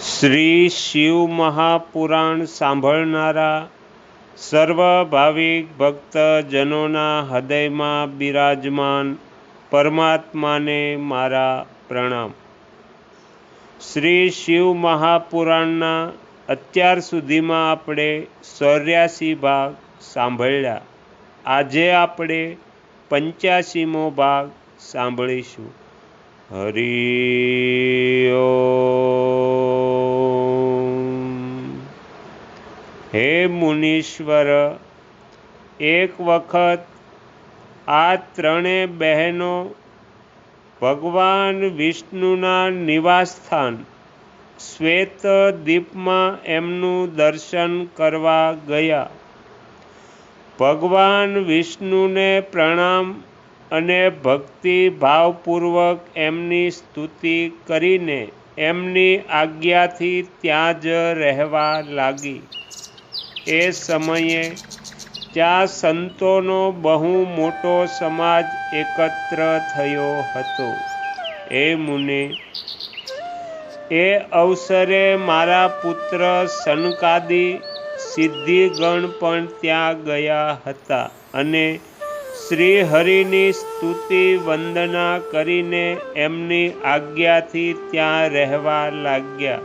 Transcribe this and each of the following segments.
શ્રી શિવ મહાપુરાણ સાંભળનારા સર્વ ભાવિક ભક્તજનોના હૃદયમાં બિરાજમાન પરમાત્માને મારા પ્રણામ. શ્રી શિવ મહાપુરાણના અત્યાર સુધીમાં આપણે ચોર્યાસી ભાગ સાંભળ્યા. આજે આપણે પંચ્યાસીમો ભાગ સાંભળીશું. હરિ હે મુનીશ્વર, એક વખત આ ત્રણે બહેનો ભગવાન વિષ્ણુના નિવાસસ્થાન શ્વેત દીપમાં એમનું દર્શન કરવા ગયા. ભગવાન વિષ્ણુને પ્રણામ અને ભક્તિ ભાવપૂર્વક એમની સ્તુતિ કરીને એમની આજ્ઞાથી ત્યાં જ રહેવા લાગી. એ સમયે ત્યાં સંતોનો બહુ મોટો સમાજ એકત્ર થયો હતો. એ મુને, એ અવસરે મારા પુત્ર સનકાદી સિદ્ધિગણ પણ ત્યાં ગયા હતા અને શ્રી હરિની સ્તુતિ વંદના કરીને એમની આજ્ઞાથી ત્યાં રહેવા લાગ્યા.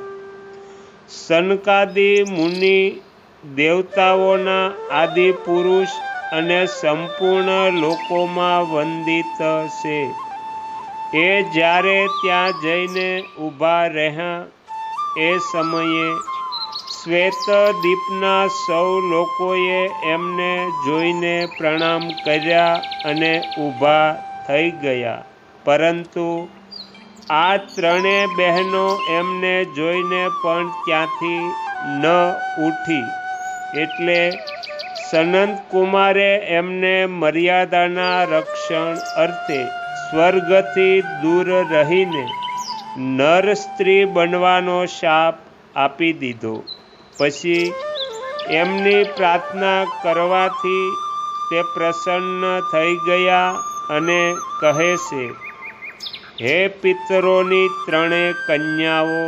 સનકાદી મુનિ દેવતાઓના આદિ પુરુષ અને સંપૂર્ણ લોકોમાં વંદિત છે. એ જ્યારે ત્યાં જઈને ઊભા રહ્યા, એ સમયે શ્વેત દીપના સૌ લોકોએ એમને જોઈને પ્રણામ કર્યા અને ઊભા થઈ ગયા. પરંતુ આ ત્રણે બહેનો એમને જોઈને પણ ત્યાંથી ન ઉઠી. એટલે સનંત કુમારે એમને મર્યાદાના રક્ષણ અર્થે સ્વર્ગથી દૂર રહીને નર સ્ત્રી બનવાનો શાપ આપી દીધો. પછી એમની પ્રાર્થના કરવાથી તે પ્રસન્ન થઈ ગયા અને કહે છે, હે પિતરોની ત્રણે કન્યાઓ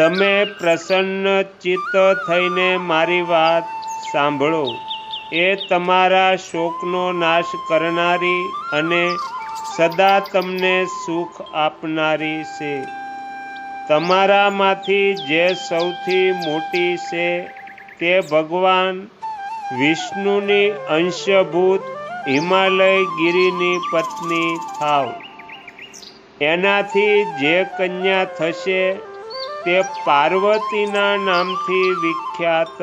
તમે પ્રસન્ન ચિત્ત થઈને મારી વાત સાંભળો. એ તમારા શોકનો નાશ કરનારી અને સદા તમને સુખ આપનારી છે. તમારામાંથી જે સૌથી મોટી છે તે ભગવાન વિષ્ણુની અંશભૂત હિમાલય ગિરિની પત્ની થાવ. એનાથી જે કન્યા થશે તે પાર્વતીના નામથી વિખ્યાત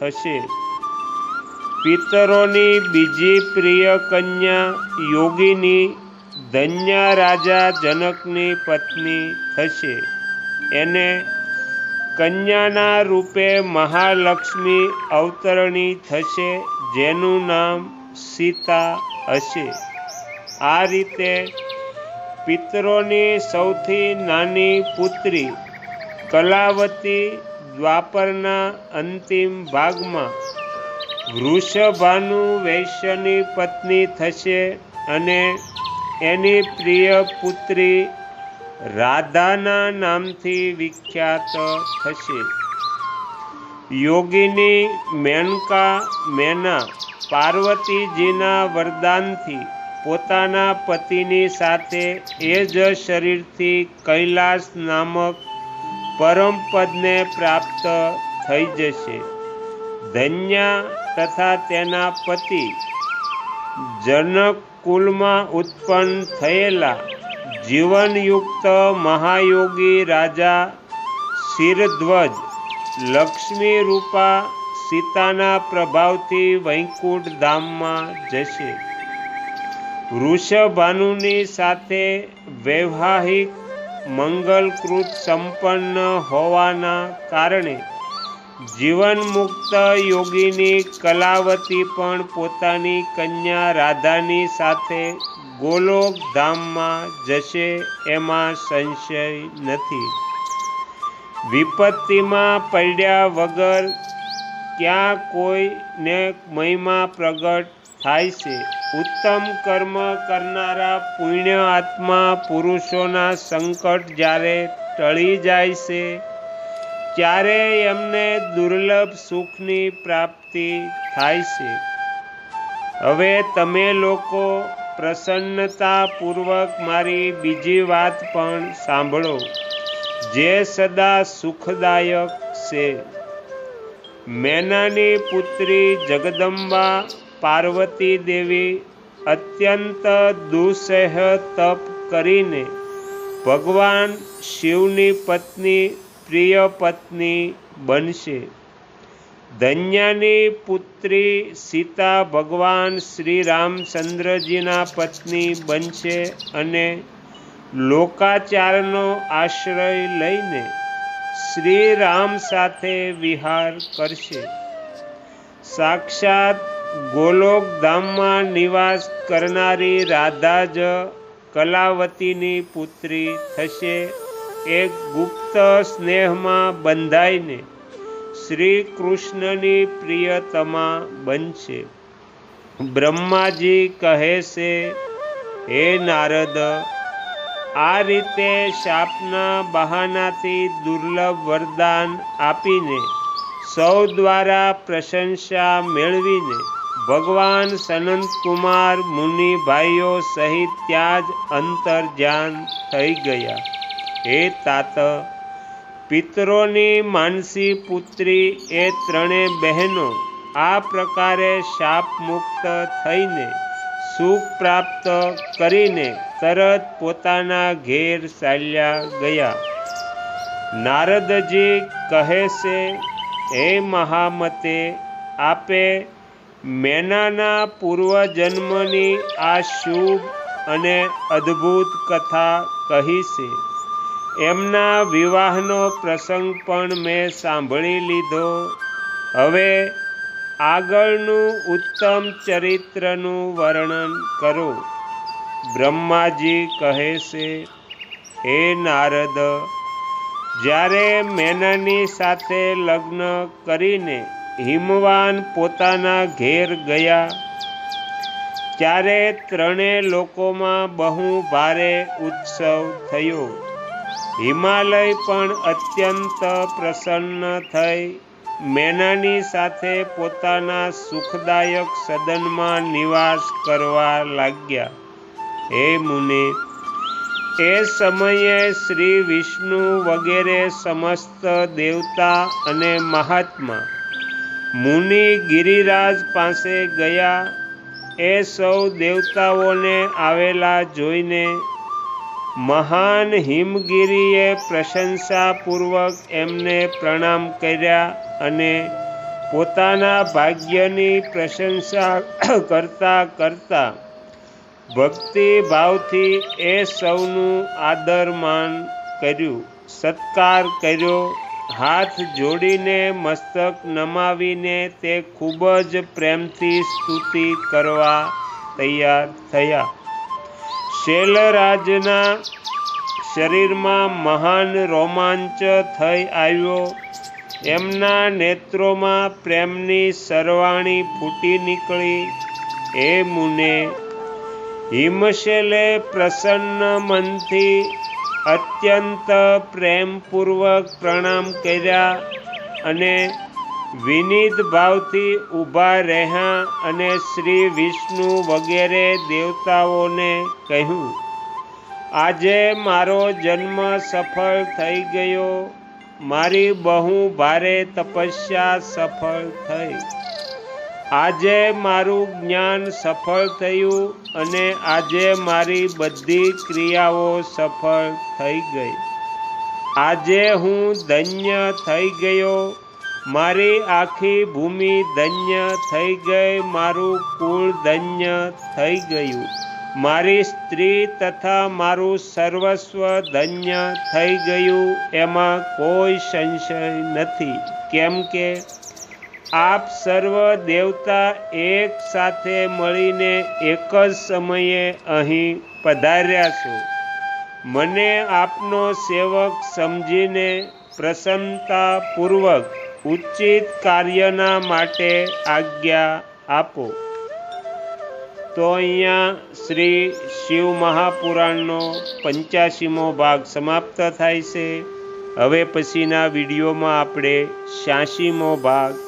થશે પિતરોની બીજી પ્રિય કન્યા યોગીની ધન્યા રાજા જનકની પત્ની થશે. એને કન્યાના રૂપે મહાલક્ષ્મી અવતરણી થશે, જેનું નામ સીતા હશે. આ રીતે પિતરોની સૌથી નાની પુત્રી કલાવતી દ્વાપરના અંતિમ ભાગમાં વૃષભાનુ વૈશ્યની પત્ની થશે અને એની પ્રિય પુત્રી રાધાના નામથી વિખ્યાત થશે. યોગીની મેનકા મેના પાર્વતીજીના વરદાનથી પોતાના પતિની સાથે એ જ શરીરથી કૈલાસ નામક પરમપદને પ્રાપ્ત થઈ જશે. ધન્યા તથા તેના પતિ જનક કુલમાં ઉત્પન્ન થયેલા જીવનયુક્ત મહાયોગી રાજા શિરધ્વજ લક્ષ્મી રૂપા સીતાના પ્રભાવથી વૈકુંઠ ધામમાં જશે. વૃષભાનુની સાથે વૈવાહિક મંગલકૃત સંપન્ન હોવાના કારણે જીવન મુક્ત યોગીની કલાવતી પણ પોતાની કન્યા રાધાની સાથે ગોલોક ધામમાં જશે એમાં સંશય નથી. વિપત્તિમાં પડ્યા વગર ક્યાં કોઈને મહિમા પ્રગટ થાય છે? ઉત્તમ કર્મ કરનારા પુણ્ય આત્મા પુરુષોના સંકટ જ્યારે ટળી જાય છે, ત્યારે એમને દુર્લભ સુખની પ્રાપ્તિ થાય છે. હવે તમે લોકો પ્રસન્નતાપૂર્વક મારી બીજી વાત પણ સાંભળો, જે સદા સુખદાયક છે. મેનાની પુત્રી જગદંબા પાર્વતી દેવી અત્યંત દુઃસહ તપ કરીને ભગવાન શિવની પત્ની, પ્રિય પત્ની બનશે. ધન્યાની પુત્રી સીતા ભગવાન શ્રી રામચંદ્રજીના પત્ની બનશે અને લોકાચારનો આશ્રય લઈને શ્રી રામ સાથે વિહાર કરશે. સાક્ષાત ગોલોકધામમાં નિવાસ કરનારી રાધા જ કલાવતીની પુત્રી થશે. એક ગુપ્ત સ્નેહમાં બંધાઈને શ્રી કૃષ્ણની પ્રિયતમા બનશે. બ્રહ્માજી કહે છે, હે નારદ, આ રીતે શાપના બહાનાથી દુર્લભ વરદાન આપીને સૌ દ્વારા પ્રશંસા મેળવીને ભગવાન સનંતકુમાર મુનિ ભાઈઓ સહિત ત્યાં જ અંતર્જાન થઈ ગયા. હે તાત, પિતરોની માનસી પુત્રી એ ત્રણે બહેનો આ પ્રકારે શાપ મુક્ત થઈને સુખ પ્રાપ્ત કરીને તરત પોતાના ઘેર ચાલ્યા ગયા. નારદજી કહે છે, હે મહામતે, આપે મેનાના પૂર્વજન્મની આ શુભ અને અદ્ભુત કથા કહી છે. એમના વિવાહનો પ્રસંગ પણ મેં સાંભળી લીધો. હવે આગળનું ઉત્તમ ચરિત્રનું વર્ણન કરો. બ્રહ્માજી કહે છે, હે નારદ, જ્યારે મેનની સાથે લગ્ન કરીને હિમવાન પોતાના ઘેર ગયા. ત્યારે ત્રણે લોકોમાં બહુ ભારે ઉત્સવ થયો. હિમાલય પણ અત્યંત પ્રસન્ન થઈ. મેનાની સાથે પોતાના સુખદાયક સદનમાં નિવાસ કરવા લાગ્યા. હે મુને, એ સમયે શ્રી વિષ્ણુ વગેરે સમસ્ત દેવતા અને મહાત્મા મુનિ ગિરિરાજ પાસે ગયા. એ સૌ દેવતાઓને આવેલા જોઈને મહાન હિમગીરીએ પ્રશંસાપૂર્વક એમને પ્રણામ કર્યા અને પોતાના ભાગ્યની પ્રશંસા કરતા કરતા ભક્તિભાવથી એ સૌનું આદરમાન કર્યું, સત્કાર કર્યો. હાથ જોડીને મસ્તક નમાવીને તે ખૂબ જ પ્રેમથી સ્તુતિ કરવા તૈયાર થયા. શૈલરાજના શરીરમાં મહાન રોમાંચ થઈ આવ્યો. એમના નેત્રોમાં પ્રેમની સરવાણી ફૂટી નીકળી. એ મુને, હિમશેલે પ્રસન્ન મનથી અત્યંત પ્રેમપૂર્વક પ્રણામ કર્યા અને વિનીત ભાવથી ઊભા રહ્યા અને શ્રી વિષ્ણુ વગેરે દેવતાઓને કહ્યું, આજે મારો જન્મ સફળ થઈ ગયો. મારી બહુ ભારે તપસ્યા સફળ થઈ. આજે મારું જ્ઞાન સફળ થયું અને આજે મારી બધી ક્રિયાઓ સફળ થઈ ગઈ. આજે હું ધન્ય થઈ ગયો. મારી આખી ભૂમિ ધન્ય થઈ ગઈ. મારું કુળ ધન્ય થઈ ગયું. મારી સ્ત્રી તથા મારું સર્વસ્વ ધન્ય થઈ ગયું. એમાં કોઈ સંશય નથી. કેમ કે આપ સર્વ દેવતા એક સાથે મળીને એક જ સમયે અહીં પધાર્યા છો. મને આપનો સેવક સમજીને પ્રસન્નતાપૂર્વક ઉચિત કાર્યના માટે આજ્ઞા આપો. તો અહીંયા શ્રી શિવ મહાપુરાણનો પંચ્યાસીમો ભાગ સમાપ્ત થાય છે. હવે પછીના વિડીયોમાં આપણે છ્યાસીમો ભાગ